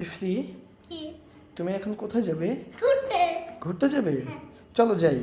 ইফতি? কি? তুমি এখন কোথায় যাবে? ঘুরতে। ঘুরতে যাবে? চলো যাই।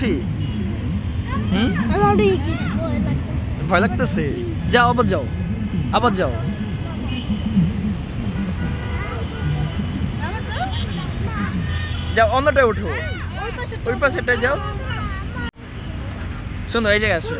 খুশি? হুম? ভয় লাগতেছে। যাও আবার যাও। আবার যাও। যাও অন্যটায় উঠো। ওই পাশে ওই পাশেটায় যাও। শোনো এই জায়গায় আসো।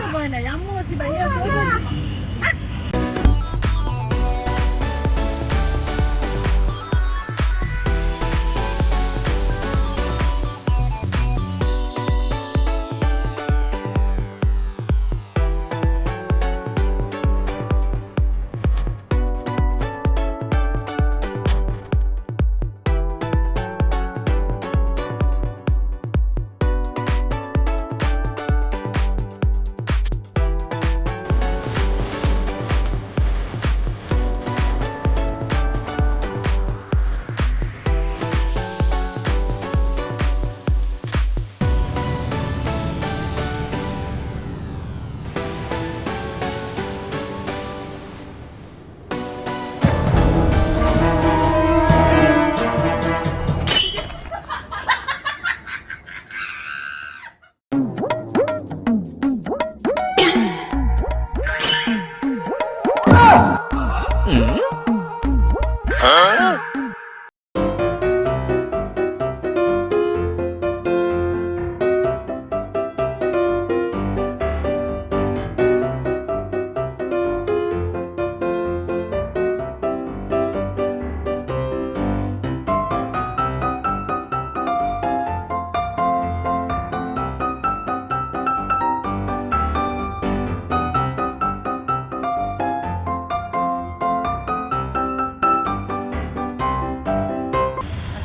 Hã?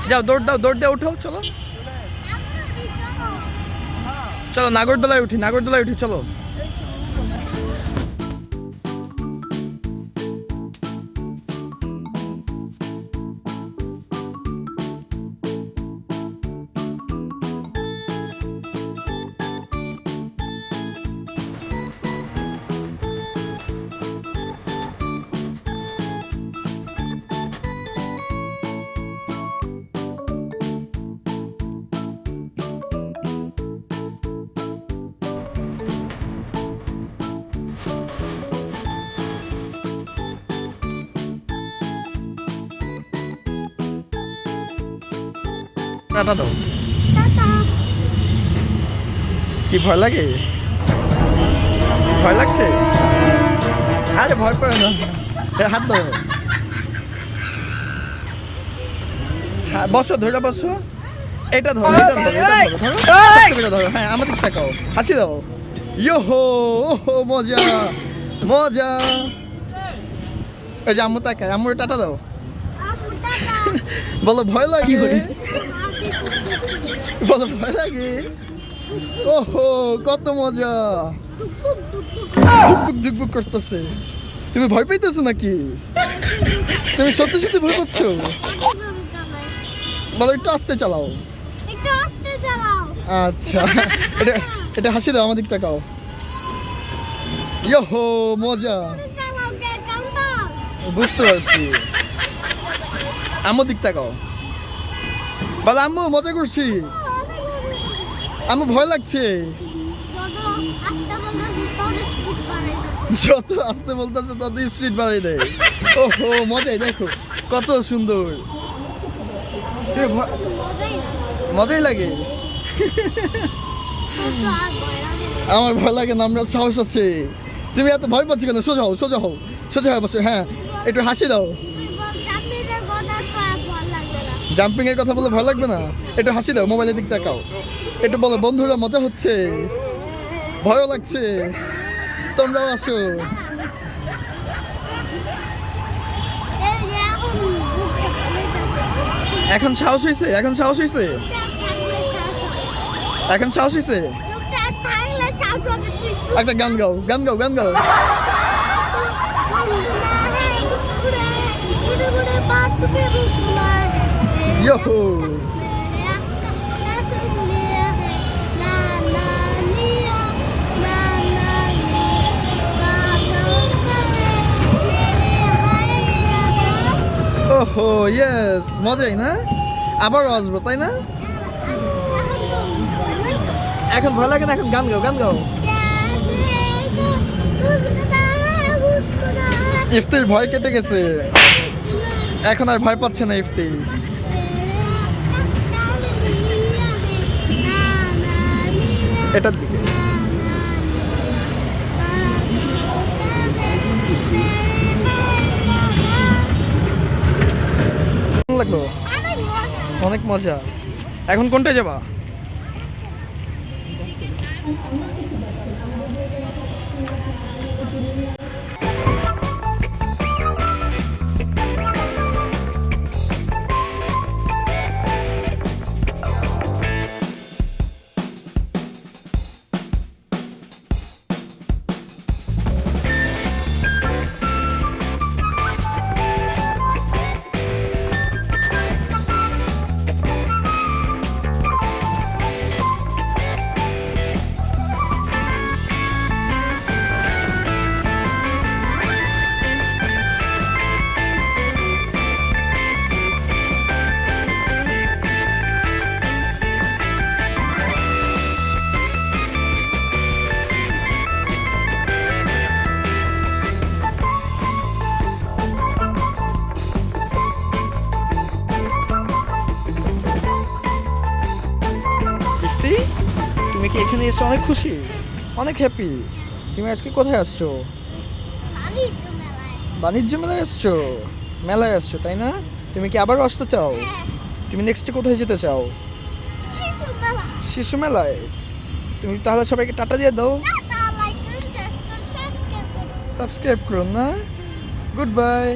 যাও দৌড় দাও দৌড় দিয়ে উঠো চলো। চলো নাগরদোলায় উঠি নাগরদোলায় উঠি চলো। টাটা দাও। কি ভয় লাগে? ভয় লাগছে? আরে ভয় পেও না। হাত দাও হ্যাঁ বসো ধরে বসো। এটা ধরো এটা ধরো এটা ধরো ধরো। ধরো। হ্যাঁ আমাদের তাকাও। হাসি দাও। ইয়োহো ওহো মজা মজা। এই যে আম্মু তাকায় আম্মুর টাটা দাও। আম্মু টাটা। বলো ভয় লাগে? বলো ভয় লাগে ওহো কত মজা। ধুকপুক ধুকপুক করতেছে। তুমি ভয় পাইতেছো নাকি? তুমি সত্যি সত্যি ভয় পাচ্ছ? বলো একটু আস্তে চালাও। আচ্ছা এটা এটা হাসি দাও আমার দিক তাকাও। ইয়োহো মজা। বুঝতে পারছি। আমার দিক তাকাও। বলো আম্মু মজা করছি। আম্মু ভয় লাগছে। যত আস্তে বলতেছে তত স্পিড বাড়িয়ে দেয়। ওহো মজাই দেখো কত সুন্দর। মজাই লাগে। আমার ভয় লাগে না আমরা সাহস আছে। তুমি এত ভয় পাচ্ছ কেন? সোজা হও সোজা হও সোজা হয়ে বসে হ্যাঁ একটু হাসি দাও। তুই বল চাকরিতে কথা তো ভয় লাগবে না। জাম্পিং এর কথা বলে ভয় লাগবে না? একটু হাসি দাও মোবাইলের দিক তাকাও। একটু বলো বন্ধুরা মজা হচ্ছে? ভয়ও লাগছে? তোমরাও আসো। এখন সাহস হয়েছে এখন সাহস হয়েছে। এখন সাহস হয়েছে একটা গান গাও গান গাও গান গাও। বন্ধুরা, ওহো ইয়েস মজাই না? আবার আসব তাই না? এখন ভালো লাগে না? এখন গান গাও গান গাও। ইফতির ভয় কেটে গেছে। এখন আর ভয় পাচ্ছে না ইফতি এটা লাগল অনেক মজা। এখন কোনটা যাবা? কি এখানে এসে অনেক খুশি? অনেক হ্যাপি তুমি আজকে কোথায় আসছো? বাণিজ্য মেলায়। আসছো? মেলায় আসছো তাই না? তুমি কি আবার আসতে চাও? তুমি নেক্সটে কোথায় যেতে চাও? শিশু মেলায়? তুমি তাহলে সবাইকে টাটা দিয়ে দাও। সাবস্ক্রাইব করুন না? Good bye